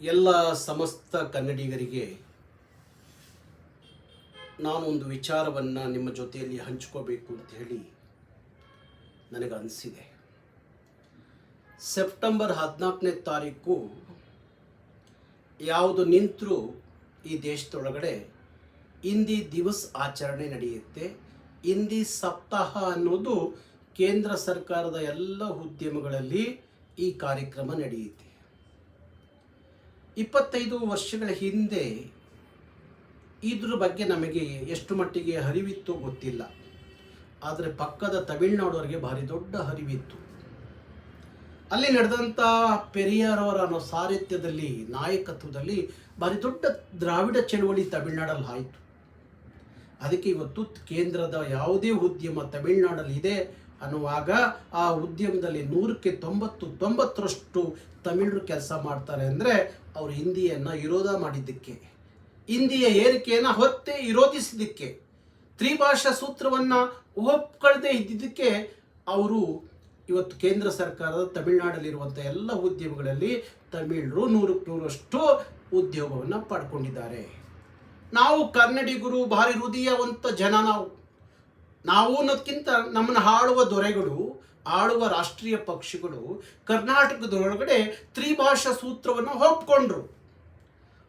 ಎಲ್ಲ ಸಮಸ್ತ ಕನ್ನಡಿಗರಿಗೆ ನಾನೊಂದು ವಿಚಾರವನ್ನು ನಿಮ್ಮ ಜೊತೆಯಲ್ಲಿ ಹಂಚ್ಕೋಬೇಕು ಅಂತ ಹೇಳಿ ನನಗೆ ಅನಿಸಿದೆ ಸೆಪ್ಟೆಂಬರ್ ಹದಿನಾಲ್ಕನೇ ತಾರೀಕು ಯಾವುದು ನಿಂತರೂ ಈ ದೇಶದೊಳಗಡೆ ಹಿಂದಿ ದಿವಸ್ ಆಚರಣೆ ನಡೆಯುತ್ತೆ. ಹಿಂದಿ ಸಪ್ತಾಹ ಅನ್ನೋದು ಕೇಂದ್ರ ಸರ್ಕಾರದ ಎಲ್ಲ ಉದ್ಯಮಗಳಲ್ಲಿ ಈ ಕಾರ್ಯಕ್ರಮ ನಡೆಯುತ್ತೆ. ಇಪ್ಪತ್ತೈದು ವರ್ಷಗಳ ಹಿಂದೆ ಇದ್ರ ಬಗ್ಗೆ ನಮಗೆ ಎಷ್ಟು ಮಟ್ಟಿಗೆ ಹರಿವಿತ್ತು ಗೊತ್ತಿಲ್ಲ. ಆದರೆ ಪಕ್ಕದ ತಮಿಳುನಾಡವರಿಗೆ ಭಾರಿ ದೊಡ್ಡ ಹರಿವಿತ್ತು ಅಲ್ಲಿ ನಡೆದಂಥ ಪೆರಿಯಾರವರ ಅನ್ನೋ ಸಾರಿತ್ಯದಲ್ಲಿ, ನಾಯಕತ್ವದಲ್ಲಿ ಭಾರಿ ದೊಡ್ಡ ದ್ರಾವಿಡ ಚಳುವಳಿ ತಮಿಳುನಾಡಲ್ಲಿ ಆಯಿತು. ಅದಕ್ಕೆ ಇವತ್ತು ಕೇಂದ್ರದ ಯಾವುದೇ ಉದ್ಯಮ ತಮಿಳುನಾಡಲ್ಲಿ ಇದೆ ಅನ್ನುವಾಗ ಆ ಉದ್ಯಮದಲ್ಲಿ ನೂರಕ್ಕೆ ತೊಂಬತ್ತು, ತೊಂಬತ್ತರಷ್ಟು ತಮಿಳರು ಕೆಲಸ ಮಾಡ್ತಾರೆ ಅಂದರೆ ಅವರು ಹಿಂದಿಯನ್ನು ವಿರೋಧ ಮಾಡಿದ್ದಕ್ಕೆ. ಹಿಂದಿಯ ಏರಿಕೆಯನ್ನು ಹೊತ್ತೆ ವಿರೋಧಿಸಿದ್ದಕ್ಕೆ ತ್ರಿಭಾಷಾ ಸೂತ್ರವನ್ನು ಒಪ್ಕೊಳ್ಳದೆ ಇದ್ದಿದ್ದಕ್ಕೆ ಅವರು ಇವತ್ತು ಕೇಂದ್ರ ಸರ್ಕಾರದ ತಮಿಳ್ನಾಡಲ್ಲಿರುವಂಥ ಎಲ್ಲ ಉದ್ಯಮಗಳಲ್ಲಿ ತಮಿಳರು ನೂರಕ್ಕೆ ನೂರಷ್ಟು ಉದ್ಯೋಗವನ್ನು ಪಡ್ಕೊಂಡಿದ್ದಾರೆ. ನಾವು ಕನ್ನಡಿಗರು ಭಾರಿ ಹೃದಯವಂತ ಜನ ನಾವು. ನಾವು ಅನ್ನೋದಕ್ಕಿಂತ ನಮ್ಮನ್ನು ಆಳುವ ದೊರೆಗಳು, ಆಳುವ ರಾಷ್ಟ್ರೀಯ ಪಕ್ಷಗಳು ಕರ್ನಾಟಕದೊಳಗಡೆ ತ್ರಿಭಾಷಾ ಸೂತ್ರವನ್ನು ಒಪ್ಕೊಂಡ್ರು.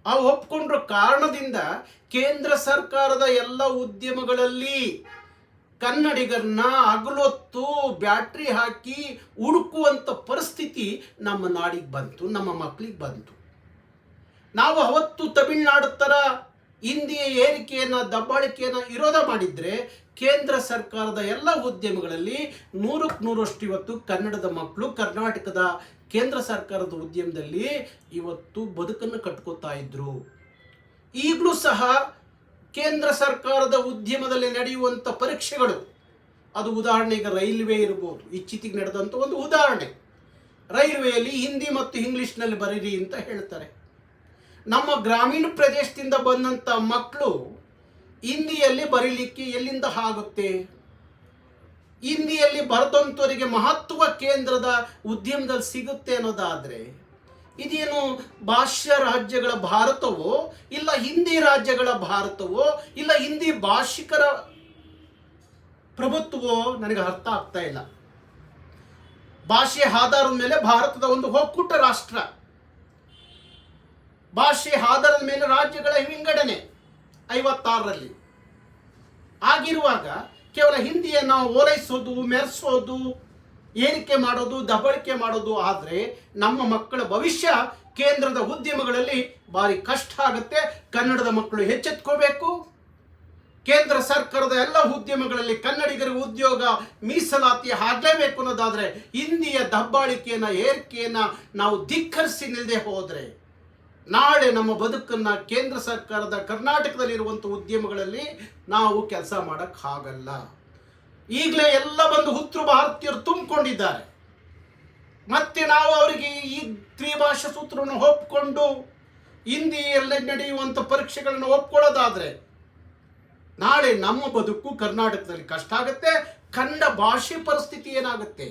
ಆ ಒಪ್ಕೊಂಡ್ರ ಕಾರಣದಿಂದ ಕೇಂದ್ರ ಸರ್ಕಾರದ ಎಲ್ಲ ಉದ್ಯಮಗಳಲ್ಲಿ ಕನ್ನಡಿಗರನ್ನ ಅಗಲೊತ್ತು ಬ್ಯಾಟ್ರಿ ಹಾಕಿ ಹುಡುಕುವಂಥ ಪರಿಸ್ಥಿತಿ ನಮ್ಮ ನಾಡಿಗೆ ಬಂತು, ನಮ್ಮ ಮಕ್ಕಳಿಗೆ ಬಂತು. ನಾವು ಅವತ್ತು ತಮಿಳ್ನಾಡು ಥರ ಹಿಂದಿಯ ಏರಿಕೆಯನ್ನು, ದಬ್ಬಾಳಿಕೆಯನ್ನು ವಿರೋಧ ಮಾಡಿದರೆ ಕೇಂದ್ರ ಸರ್ಕಾರದ ಎಲ್ಲ ಉದ್ಯಮಗಳಲ್ಲಿ ನೂರಕ್ಕೆ ನೂರಷ್ಟು ಇವತ್ತು ಕನ್ನಡದ ಮಕ್ಕಳು ಕರ್ನಾಟಕದ ಕೇಂದ್ರ ಸರ್ಕಾರದ ಉದ್ಯಮದಲ್ಲಿ ಇವತ್ತು ಬದುಕನ್ನು ಕಟ್ಕೋತಾ ಇದ್ರು. ಈಗಲೂ ಸಹ ಕೇಂದ್ರ ಸರ್ಕಾರದ ಉದ್ಯಮದಲ್ಲಿ ನಡೆಯುವಂಥ ಪರೀಕ್ಷೆಗಳು, ಅದು ಉದಾಹರಣೆಗೆ ರೈಲ್ವೆ ಇರ್ಬೋದು ಇಚ್ಚಿತಿಗೆ ನಡೆದಂಥ ಒಂದು ಉದಾಹರಣೆ. ರೈಲ್ವೆಯಲ್ಲಿ ಹಿಂದಿ ಮತ್ತು ಇಂಗ್ಲೀಷ್ನಲ್ಲಿ ಬರೀರಿ ಅಂತ ಹೇಳ್ತಾರೆ. ನಮ್ಮ ಗ್ರಾಮೀಣ ಪ್ರದೇಶದಿಂದ ಬಂದಂಥ ಮಕ್ಕಳು ಹಿಂದಿಯಲ್ಲಿ ಬರೀಲಿಕ್ಕೆ ಎಲ್ಲಿಂದ ಆಗುತ್ತೆ? ಹಿಂದಿಯಲ್ಲಿ ಬರೆದಂಥವರಿಗೆ ಮಹತ್ವ ಕೇಂದ್ರದ ಉದ್ಯಮದಲ್ಲಿ ಸಿಗುತ್ತೆ ಅನ್ನೋದಾದರೆ, ಇದೇನು ಭಾಷ್ಯ ರಾಜ್ಯಗಳ ಭಾರತವೋ, ಇಲ್ಲ ಹಿಂದಿ ರಾಜ್ಯಗಳ ಭಾರತವೋ, ಇಲ್ಲ ಹಿಂದಿ ಭಾಷಿಕರ ಪ್ರಭುತ್ವವೋ, ನನಗೆ ಅರ್ಥ ಆಗ್ತಾ ಇಲ್ಲ. ಭಾಷೆ ಆಧಾರದ ಮೇಲೆ ಭಾರತದ ಒಂದು ಒಕ್ಕೂಟ ರಾಷ್ಟ್ರ. ಭಾಷೆ ಆಧಾರದ ಮೇಲೆ ರಾಜ್ಯಗಳ ವಿಂಗಡಣೆ ಐವತ್ತಾರರಲ್ಲಿ. ಆಗಿರುವಾಗ ಕೇವಲ ಹಿಂದಿಯನ್ನು ಓಲೈಸೋದು, ಮೆರೆಸೋದು, ಏರಿಕೆ ಮಾಡೋದು ದಬಳಿಕೆ ಮಾಡೋದು ಆದರೆ ನಮ್ಮ ಮಕ್ಕಳ ಭವಿಷ್ಯ ಕೇಂದ್ರದ ಉದ್ಯಮಗಳಲ್ಲಿ ಭಾರಿ ಕಷ್ಟ ಆಗುತ್ತೆ. ಕನ್ನಡದ ಮಕ್ಕಳು ಹೆಚ್ಚೆತ್ಕೋಬೇಕು ಕೇಂದ್ರ ಸರ್ಕಾರದ ಎಲ್ಲ ಉದ್ಯಮಗಳಲ್ಲಿ ಕನ್ನಡಿಗರಿಗೆ ಉದ್ಯೋಗ ಮೀಸಲಾತಿ ಆಗಲೇಬೇಕು ಅನ್ನೋದಾದರೆ ಹಿಂದಿಯ ದಬ್ಬಾಳಿಕೆಯನ್ನು, ಏರಿಕೆಯನ್ನು ನಾವು ಧಿಕ್ಕರಿಸಿ ನಿಲ್ಲದೆ ಹೋದರೆ ನಾಳೆ ನಮ್ಮ ಬದುಕನ್ನು ಕೇಂದ್ರ ಸರ್ಕಾರದ ಕರ್ನಾಟಕದಲ್ಲಿರುವಂಥ ಉದ್ಯಮಗಳಲ್ಲಿ ನಾವು ಕೆಲಸ ಮಾಡೋಕ್ಕಾಗಲ್ಲ. ಈಗಲೇ ಎಲ್ಲ ಬಂದು ಹುತ್ತರು ಭಾರತೀಯರು ತುಂಬಿಕೊಂಡಿದ್ದಾರೆ. ಮತ್ತೆ ನಾವು ಅವರಿಗೆ ಈ ತ್ರಿಭಾಷಾ ಸೂತ್ರವನ್ನು ಒಪ್ಕೊಂಡು ಹಿಂದಿಯಲ್ಲಿ ನಡೆಯುವಂಥ ಪರೀಕ್ಷೆಗಳನ್ನು ಒಪ್ಕೊಳ್ಳೋದಾದರೆ ನಾಳೆ ನಮ್ಮ ಬದುಕು ಕರ್ನಾಟಕದಲ್ಲಿ ಕಷ್ಟ ಆಗುತ್ತೆ, ಕನ್ನಡ ಭಾಷೆ ಪರಿಸ್ಥಿತಿ ಏನಾಗುತ್ತೆ,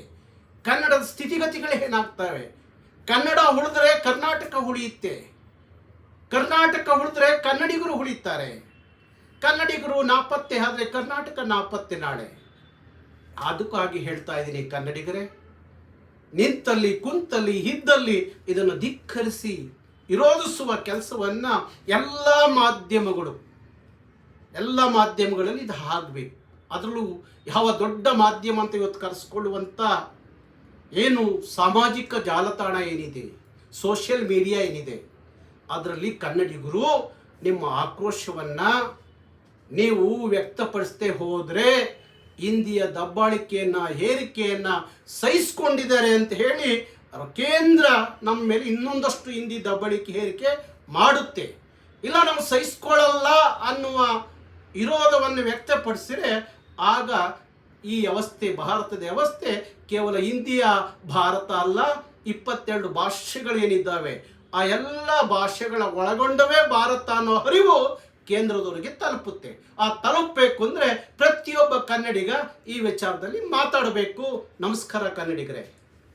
ಕನ್ನಡದ ಸ್ಥಿತಿಗತಿಗಳು ಏನಾಗ್ತವೆ, ಕನ್ನಡ ಉಳಿದ್ರೆ ಕರ್ನಾಟಕ ಉಳಿಯುತ್ತೆ. ಕರ್ನಾಟಕ ಉಳಿದ್ರೆ ಕನ್ನಡಿಗರು ಉಳಿತಾರೆ. ಕನ್ನಡಿಗರು ನಾಪತ್ತೆ ಆದರೆ ಕರ್ನಾಟಕ ನಾಪತ್ತೆ ನಾಳೆ. ಅದಕ್ಕಾಗಿ ಹೇಳ್ತಾ ಇದ್ದೀನಿ ಕನ್ನಡಿಗರೇ, ನಿಂತಲ್ಲಿ, ಕುಂತಲ್ಲಿ, ಇದ್ದಲ್ಲಿ ಇದನ್ನು ಧಿಕ್ಕರಿಸಿ ವಿರೋಧಿಸುವ ಕೆಲಸವನ್ನು ಎಲ್ಲ ಮಾಧ್ಯಮಗಳು, ಎಲ್ಲ ಮಾಧ್ಯಮಗಳಲ್ಲಿ ಇದು ಆಗಬೇಕು. ಅದರಲ್ಲೂ ಯಾವ ದೊಡ್ಡ ಮಾಧ್ಯಮ ಅಂತ ಇವತ್ತು ಕರೆಸ್ಕೊಳ್ಳುವಂಥ ಏನು ಸಾಮಾಜಿಕ ಜಾಲತಾಣ ಏನಿದೆ ಸೋಷಿಯಲ್ ಮೀಡಿಯಾ ಏನಿದೆ ಅದರಲ್ಲಿ ಕನ್ನಡಿಗರು ನಿಮ್ಮ ಆಕ್ರೋಶವನ್ನು ನೀವು ವ್ಯಕ್ತಪಡಿಸದೆ ಹೋದರೆ ಹಿಂದಿಯ ದಬ್ಬಾಳಿಕೆಯನ್ನು, ಹೇರಿಕೆಯನ್ನು ಸಹಿಸ್ಕೊಂಡಿದ್ದಾರೆ ಅಂತ ಹೇಳಿ ಕೇಂದ್ರ ನಮ್ಮ ಮೇಲೆ ಇನ್ನೊಂದಷ್ಟು ಹಿಂದಿ ದಬ್ಬಾಳಿಕೆ ಹೇರಿಕೆ ಮಾಡುತ್ತೆ. ಇಲ್ಲ, ನಾವು ಸಹಿಸ್ಕೊಳ್ಳಲ್ಲ ಅನ್ನುವ ವಿರೋಧವನ್ನು ವ್ಯಕ್ತಪಡಿಸಿದರೆ ಆಗ ಈ ವ್ಯವಸ್ಥೆ ಭಾರತದ ವ್ಯವಸ್ಥೆ ಕೇವಲ ಹಿಂದಿಯ ಭಾರತ ಅಲ್ಲ, ಇಪ್ಪತ್ತೆರಡು ಭಾಷೆಗಳೇನಿದ್ದಾವೆ? ಆ ಎಲ್ಲ ಭಾಷೆಗಳ ಒಳಗೊಂಡವೇ ಭಾರತ ಅನ್ನೋ ಅರಿವು ಕೇಂದ್ರದವರಿಗೆ ತಲುಪುತ್ತೆ. ಆ ತಲುಪಬೇಕು ಅಂದರೆ ಪ್ರತಿಯೊಬ್ಬ ಕನ್ನಡಿಗ ಈ ವಿಚಾರದಲ್ಲಿ ಮಾತಾಡಬೇಕು. ನಮಸ್ಕಾರ ಕನ್ನಡಿಗರೇ.